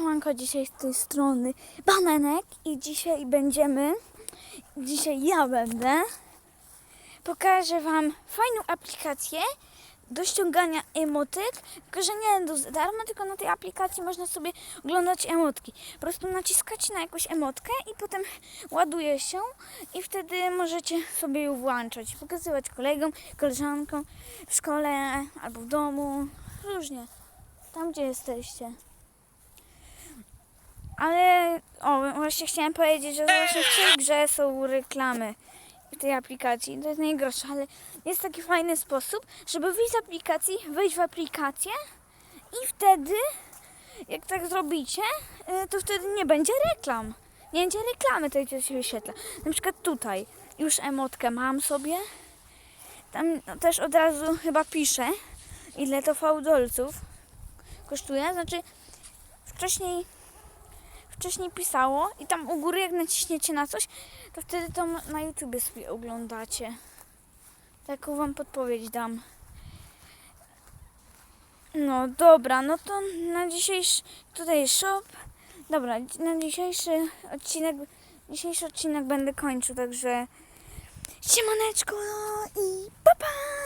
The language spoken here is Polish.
siemanko, dzisiaj z tej strony Bananek i dzisiaj będziemy, dzisiaj ja będę, pokażę Wam fajną aplikację do ściągania emotek, tylko że nie do za darmo, tylko na tej aplikacji można sobie oglądać emotki. Po prostu naciskacie na jakąś emotkę i potem ładuje się i wtedy możecie sobie ją włączać, pokazywać kolegom, koleżankom w szkole albo w domu, różnie, tam gdzie jesteście. Ale o, właśnie chciałem powiedzieć, że właśnie w tej grze są reklamy w tej aplikacji. To jest najgorsze, ale jest taki fajny sposób, żeby wyjść z aplikacji, wejść w aplikację i wtedy, jak tak zrobicie, y, to wtedy nie będzie reklam. Nie będzie reklamy, tej co się wyświetla. Na przykład tutaj już emotkę mam sobie. Tam no, też od razu chyba piszę, ile to fałdolców kosztuje. Znaczy wcześniej wcześniej pisało i tam u góry jak naciśniecie na coś, to wtedy to na YouTubie sobie oglądacie. Taką wam podpowiedź dam. No dobra, no to na dzisiejszy, tutaj shop. Dobra, na dzisiejszy odcinek, dzisiejszy odcinek będę kończył, także siemaneczko i pa pa!